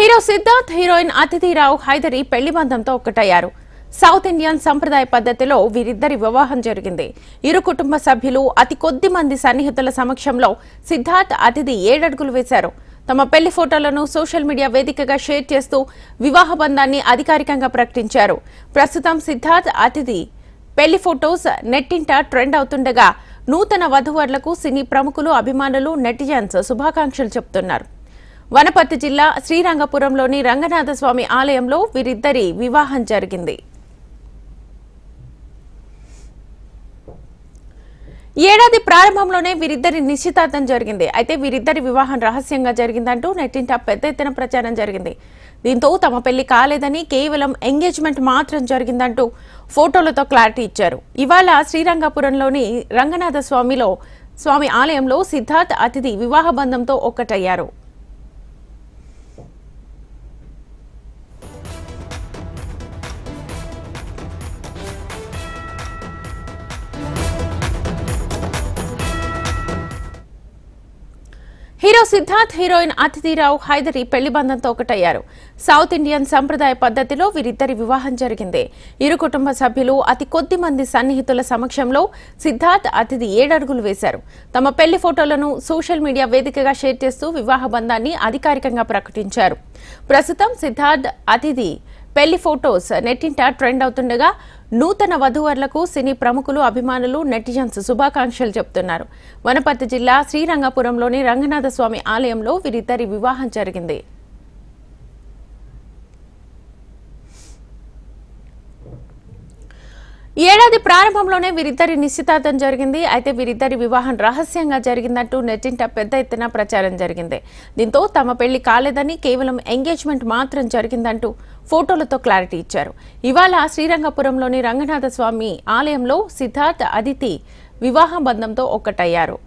Hero Siddharth heroine Aditi Rao Hydari పెళ్ళి బంధంతో ఒక్కటయ్యారు. South Indian సంప్రదాయ పద్ధతిలో వీరిద్దరి వివాహం జరిగింది. ఇరు కుటుంబ సభ్యులు అతి కొద్ది మంది సన్నిహితుల సమక్షంలో సిద్ధార్థ్ అతిథి ఏడడుగులు వేశారు. తమ పెళ్ళి ఫోటోలను సోషల్ మీడియా వేదికగా షేర్ చేస్తూ వివాహ బంధాన్ని అధికారికంగా ప్రకటించారు. ప్రస్తుతం సిద్ధార్థ్ అతిథి పెళ్ళి ఫోటోస్ నెట్టింట ట్రెండ్ అవుతుండగా నూతన వధువరులకు సినీ ప్రముఖులు అభిమానులు నెటిజన్స్ శుభాకాంక్షలు చెబుతున్నారు వనపర్తి జిల్లా శ్రీరంగపురంలోని రంగనాథ స్వామి ఆలయంలో వీరిద్దరి వివాహం జరిగింది. ఏడాది ప్రారంభంలోనే వీరిద్దరి నిశ్చితార్థం జరిగింది. అయితే వీరిద్దరి వివాహం రహస్యంగా జరిగిందంటూ నెట్టింట పెద్ద ఎత్తున ప్రచారం జరిగింది. దీంతో తమ పెళ్ళి కాలేదని కేవలం ఎంగేజ్మెంట్ మాత్రం జరిగిందంటూ ఫోటోలతో క్లారిటీ ఇచ్చారు. ఇవాళ శ్రీరంగపురంలోని రంగనాథ స్వామిలో స్వామి ఆలయంలో సిద్ధార్థ్ అతిథి వివాహ బంధంతో ఒక్కటయ్యారు. హీరో సిద్ధార్థ్ హీరోయిన్ అతిథిరావు హైదరి పెళ్ళి బంధంతో ఒకటయ్యారు. సౌత్ ఇండియన్ సంప్రదాయ పద్ధతిలో వీరిద్దరి వివాహం జరిగింది. ఇరు కుటుంబ సభ్యులు అతి కొద్ది మంది సన్నిహితుల సమక్షంలో సిద్ధార్థ్ అతిథి ఏడడుగులు వేశారు. తమ పెళ్ళి ఫోటోలను సోషల్ మీడియా వేదికగా షేర్ చేస్తూ వివాహ బంధాన్ని అధికారికంగా ప్రకటించారు. ప్రస్తుతం సిద్ధార్థ్ అతిథి పెళ్ళి ఫొటోస్ నెట్టింట ట్రెండ్ అవుతుండగా నూతన వధూవరులకు సినీ ప్రముఖులు అభిమానులు నెటిజన్స్ శుభాకాంక్షలు చెబుతున్నారు వనపర్తి జిల్లా శ్రీరంగపురంలోని రంగనాథ స్వామి ఆలయంలో వీరిద్దరి వివాహం జరిగింది. ఏడాది ప్రారంభంలోనే వీరిద్దరి నిశ్చితార్థం జరిగింది. అయితే వీరిద్దరి వివాహం రహస్యంగా జరిగిందంటూ నెట్టింట పెద్ద ఎత్తున ప్రచారం జరిగింది. దీంతో తమ పెళ్ళి కాలేదని కేవలం ఎంగేజ్మెంట్ మాత్రం జరిగిందంటూ ఫోటోలతో క్లారిటీ ఇచ్చారు. ఇవాళ శ్రీరంగపురంలోని రంగనాథ స్వామి ఆలయంలో సిద్ధార్థ్ అదితి వివాహ బంధంతో ఒక్కటయ్యారు.